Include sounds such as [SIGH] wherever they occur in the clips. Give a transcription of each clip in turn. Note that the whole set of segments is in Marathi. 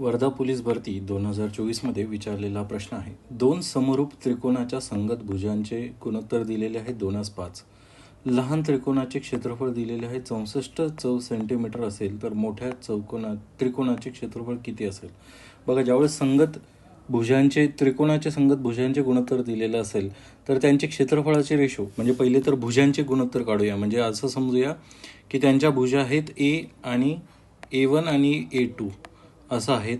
वर्धा पोलीस भरती दोन हजार चोवीसमध्ये विचारलेला प्रश्न आहे. दोन समरूप त्रिकोणाच्या संगत भुजांचे गुणोत्तर दिलेले आहे दोनास पाच. लहान त्रिकोणाचे क्षेत्रफळ दिलेले आहे चौसष्ट चौ सेंटीमीटर असेल तर मोठ्या चौकोना त्रिकोणाचे क्षेत्रफळ किती असेल? बघा ज्यावेळेस संगत भुजांचे त्रिकोणाचे संगत भुजांचे गुणोत्तर दिलेलं असेल तर त्यांचे क्षेत्रफळाचे रेशो म्हणजे पहिले तर भुजांचे गुणोत्तर काढूया. म्हणजे असं समजूया की त्यांच्या भुजा आहेत ए आणि ए वन आणि ए टू असं आहेत.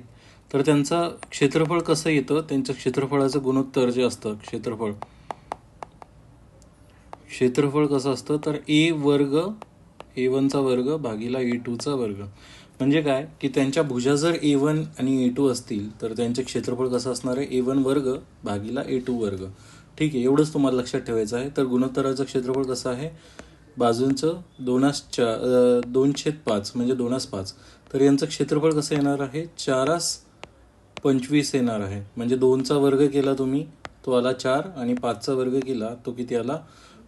तर त्यांचं क्षेत्रफळ कसं येतं? त्यांचं क्षेत्रफळाचं गुणोत्तर जे असतं क्षेत्रफळ. क्षेत्रफळ कसं असतं? तर ए वर्ग ए वनचा वर्ग भागीला ए टूचा वर्ग. म्हणजे काय? की त्यांच्या भुजा जर ए वन आणि ए टू असतील तर त्यांचे क्षेत्रफळ कसं असणार आहे? ए वन वर्ग भागीला ए टू वर्ग. ठीक आहे एवढंच तुम्हाला लक्षात ठेवायचं आहे. तर गुणोत्तराचं क्षेत्रफळ कसं आहे? बाजूंचं दोनास चा दोनशे पाच म्हणजे दोनास पाच तर यांचं क्षेत्रफळ कसं येणार आहे? चारास पंचवीस येणार आहे. म्हणजे दोनचा वर्ग केला तुम्ही तो आला चार आणि पाचचा वर्ग केला तो किती आला?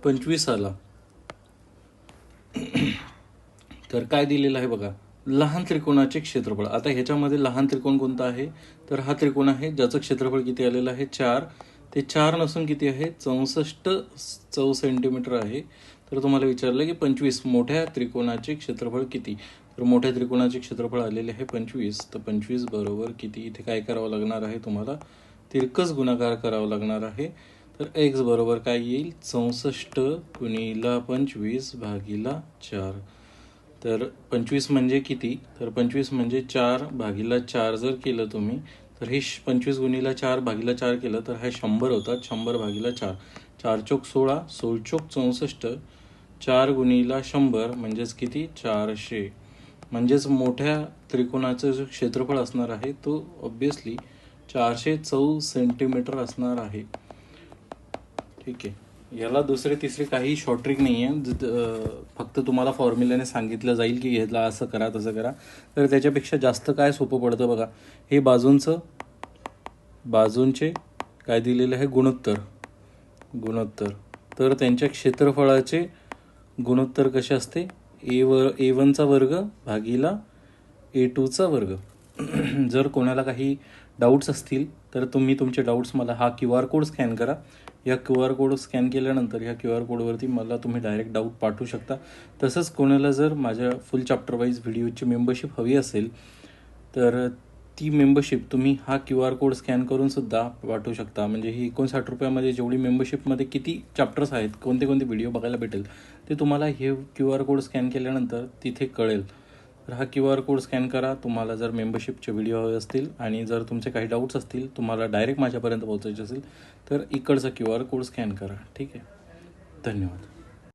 पंचवीस आला. तर काय दिलेलं आहे बघा? लहान त्रिकोणाचे क्षेत्रफळ. आता ह्याच्यामध्ये लहान त्रिकोण कोणता आहे? तर हा त्रिकोण आहे ज्याचं क्षेत्रफळ किती आलेलं आहे? चार. ते चार नसून किती आहे? चौसष्ट चौ सेंटीमीटर आहे. तर तुम्हाला विचारलं की पंचवीस मोठ्या त्रिकोणाचे क्षेत्रफळ किती? तर मोठ्या त्रिकोणाचे क्षेत्रफळ आलेले आहे पंचवीस. तर पंचवीस बरोबर किती? इथे काय करावं लागणार आहे तुम्हाला? तिरकस गुणाकार करावा लागणार आहे. तर एक्स बरोबर काय येईल? चौसष्ट गुणिला पंचवीस भागीला चार. तर पंचवीस म्हणजे किती? तर पंचवीस म्हणजे चार भागीला चार जर केलं तुम्ही तर हे श- पंचवीस गुणीला चार भागीला चार केलं तर हे शंभर होतात. शंभर भागीला चार. चार चोक सोळा सोळ चौसष्ट चार गुणीला शंभर म्हणजेच किती? चारशे. म्हणजेच मोठ्या त्रिकोणाचं जो क्षेत्रफळ असणार आहे तो ऑब्विसली चारशे चौ सेंटीमीटर असणार आहे. ठीक आहे. याला दुसरे तिसरे काही शॉर्ट ट्रिक नाही आहे फक्त तुम्हाला फॉर्म्युल्याने सांगितलं जाईल की ह्याला असं करा तसं करा. तर त्याच्यापेक्षा जास्त काय सोपं पडतं बघा. हे बाजूंचं बाजूंचे काय दिलेलं आहे? गुणोत्तर. गुणोत्तर. तर त्यांच्या क्षेत्रफळाचे गुणोत्तर कसे असते? ए व ए वनचा वर्ग भागीला ए टूचा वर्ग. [CLEARS THROAT] जर कोणाला काही डाऊट्स असतील तर तुम्ही तुमचे डाऊट्स मला हा क्यू आर कोड स्कॅन करा. या क्यू आर कोड स्कॅन केल्यानंतर ह्या क्यू आर कोडवरती मला तुम्ही डायरेक्ट डाऊट पाठवू शकता. तसंच कोणाला जर माझ्या फुल चॅप्टर वाईज व्हिडिओची मेंबरशिप हवी असेल तर ती मेंबरशिप तुम्ही हा क्यू आर कोड स्कॅन करून सुद्धा पाठवू शकता. म्हणजे ही एकोणसाठ रुपयामध्ये जेवढी मेंबरशिपमध्ये किती चॅप्टर्स आहेत कोणते कोणते व्हिडिओ बघायला भेटेल ते तुम्हाला हे क्यू आर कोड स्कॅन केल्यानंतर तिथे कळेल. तर हा क्यू आर कोड स्कॅन करा. तुम्हाला जर मेंबरशिपचे व्हिडिओ हवे असतील आणि जर तुमचे काही डाऊट्स असतील तुम्हाला डायरेक्ट माझ्यापर्यंत पोहोचायचे असेल तर इकडचा क्यू आर कोड स्कॅन करा. ठीक आहे? धन्यवाद.